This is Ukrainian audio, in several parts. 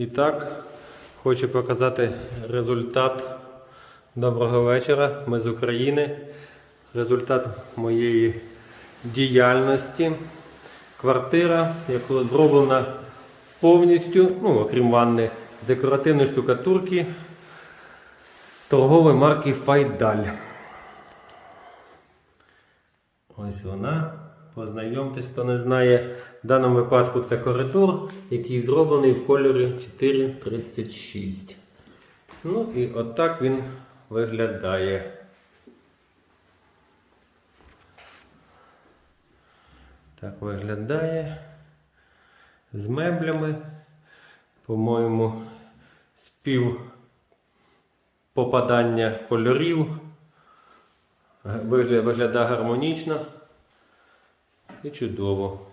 І так, хочу показати результат. Доброго вечора. Ми з України. Результат моєї діяльності. Квартира, яка зроблена повністю, ну, окрім ванни, декоративної штукатурки торгової марки Файдаль. Ось вона. Познайомтесь, хто не знає. В даному випадку це коридор, який зроблений в кольорі 436. Ну і отак він виглядає. Так виглядає. З меблями. По-моєму, спів попадання кольорів. Вигля- Виглядає гармонічно і чудово.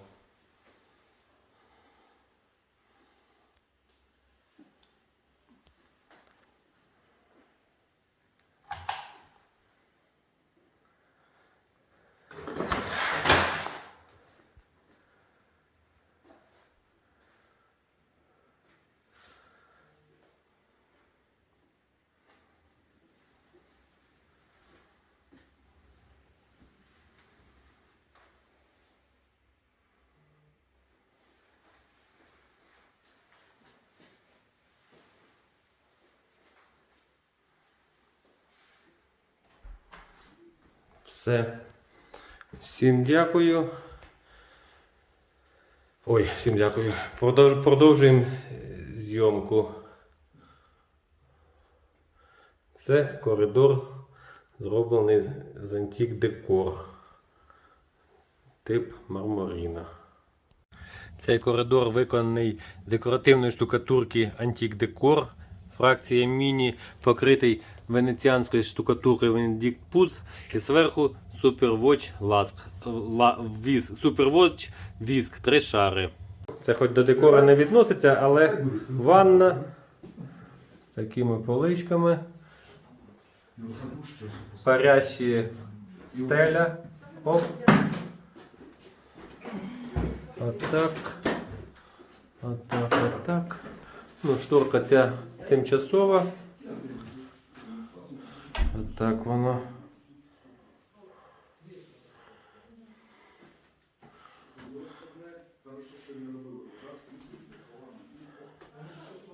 Все. Всім дякую. Ой, всім дякую. Продовж- Продовжуємо е, зйомку. Це коридор зроблений з антик декор. Тип мармуріна. Цей коридор виконаний з декоративної штукатурки Антик Декор. Фракція міні покритий венеціанською штукатуркою Венедикт Пуз. І зверху Superwatch Ласк. Ла, віз, Superwatch Віск. Три шари. Це хоч до декора не відноситься, але ванна з такими поличками. Парящі стеля. Оп. Отак. Отак, отак. Ну, шторка ця тимчасова. Отак воно.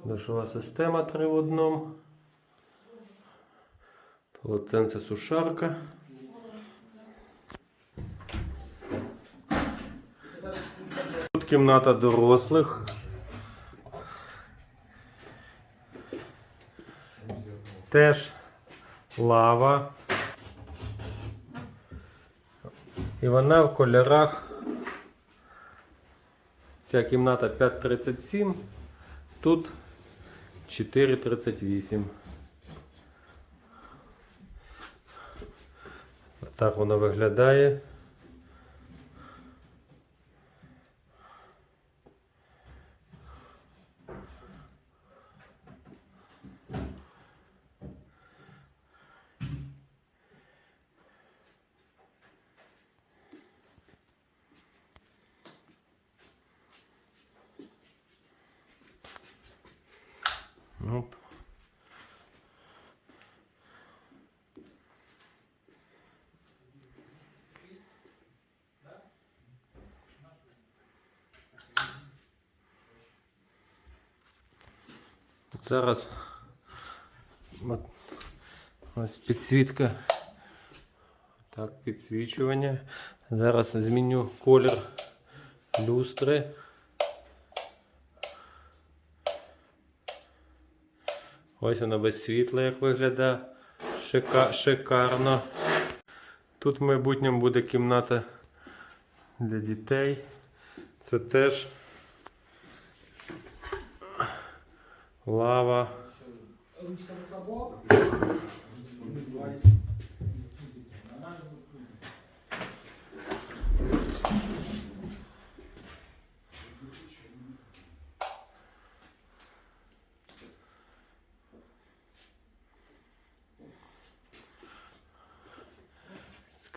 Душова система три в одному. Полотенце сушарка. Тут кімната дорослих. Теж лава. І вона в кольорах. Ця кімната 5.37, тут 4.38. Так воно виглядає. Оп. Зараз ось підсвітка. Так, підсвічування. Зараз зміню колір люстри. Ось вона без світла, як виглядає. Шика, шикарно. Тут в майбутньому буде кімната для дітей. Це теж лава.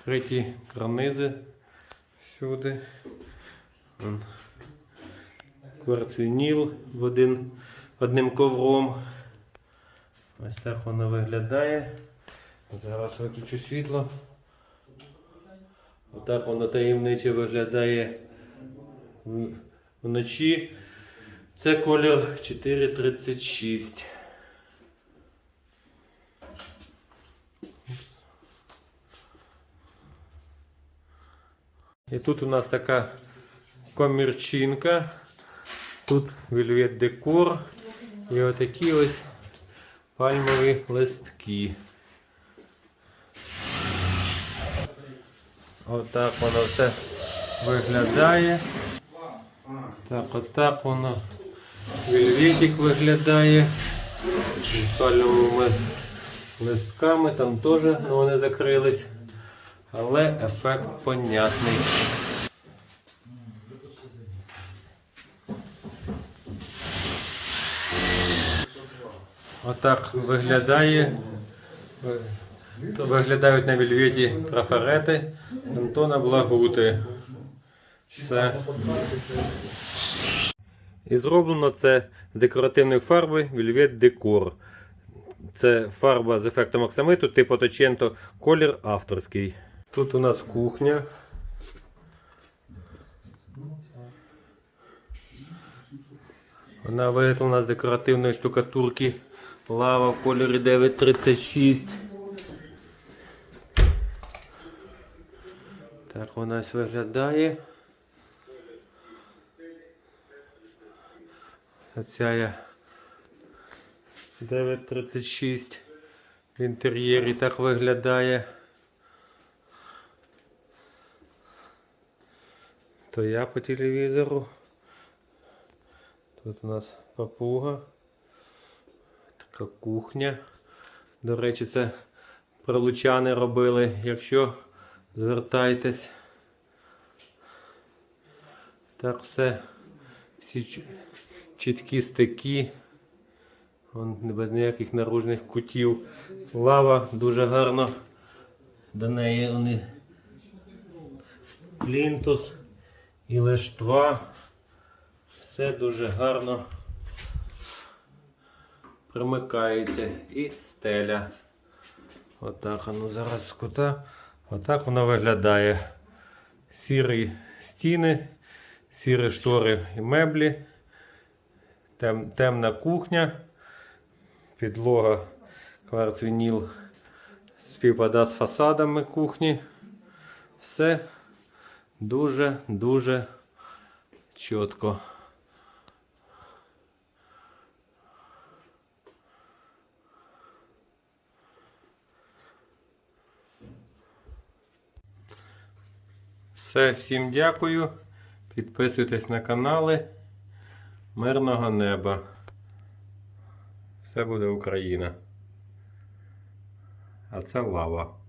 Скриті карнизи всюди. Кварцвініл один одним ковром. Ось так воно виглядає. Зараз виключу світло. Отак воно таємниче виглядає вночі. Це колір 436. І тут у нас така комірчинка. Тут вельвет декор. І отакі ось пальмові листки. Отак воно все виглядає. Так, отак воно. Вельветик виглядає. З пальмовими листками там теж ну, вони закрились. Але ефект понятний. Отак виглядає. Виглядають на вельветі трафарети Антона Благути. Все. І зроблено це з декоративної фарби Velvet Decor. Це фарба з ефектом оксамиту, типу Точенто, колір авторський. Тут у нас кухня. Вона виготовлена з декоративної штукатурки лава в кольорі 936. Так вона ось виглядає. Оця я 936 в інтер'єрі так виглядає. То я по телевізору. Тут у нас папуга. Така кухня. До речі, це пролучани робили. Якщо звертайтесь. Так все. Всі чіткі стики. Вон без ніяких наружних кутів. Лава дуже гарно. До неї вони плінтус і лештва. Все дуже гарно примикається і стеля. Отак воно зараз з. Отак воно виглядає. Сірі стіни, сірі штори і меблі, тем, темна кухня, підлога кварцвініл співпада з фасадами кухні. Все дуже-дуже чітко. Все, всім дякую. Підписуйтесь на канали. Мирного неба. Все буде Україна. А це лава.